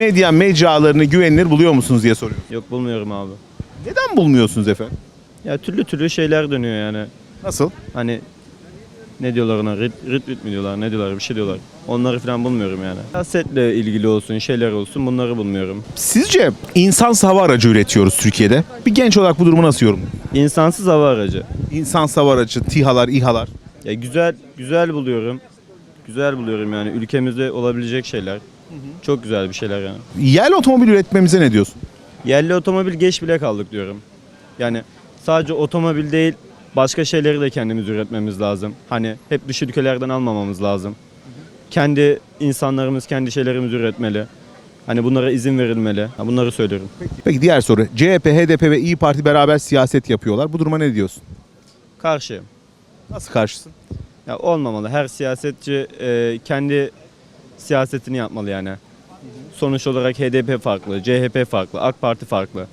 Medya mecralarını güvenilir buluyor musunuz diye soruyorum. Yok bulmuyorum abi. Neden bulmuyorsunuz efendim? Ya türlü türlü şeyler dönüyor yani. Nasıl? Hani ne diyorlar ona? Rit, rit, rit mi diyorlar? Ne diyorlar? Bir şey diyorlar. Onları falan bulmuyorum yani. Siyasetle ilgili olsun, şeyler olsun bunları bulmuyorum. Sizce insansız hava aracı üretiyoruz Türkiye'de. Bir genç olarak bu durumu nasıl yorumluyorsunuz? İnsansız hava aracı. İnsansız hava aracı, TİHA'lar, İHA'lar. Ya güzel, güzel buluyorum. Güzel buluyorum yani ülkemizde olabilecek şeyler. Çok güzel bir şeyler yani. Yerli otomobil üretmemize ne diyorsun? Yerli otomobil geç bile kaldık diyorum. Yani sadece otomobil değil başka şeyleri de kendimiz üretmemiz lazım. Hani hep dış ülkelerden almamamız lazım. Kendi insanlarımız kendi şeylerimizi üretmeli. Hani bunlara izin verilmeli. Ha, bunları söylüyorum. Peki diğer soru. CHP, HDP ve İyi Parti beraber siyaset yapıyorlar. Bu duruma ne diyorsun? Karşıyım. Nasıl karşısın? Ya olmamalı. Her siyasetçi e, kendi siyasetini yapmalı yani. Sonuç olarak HDP farklı, CHP farklı, AK Parti farklı.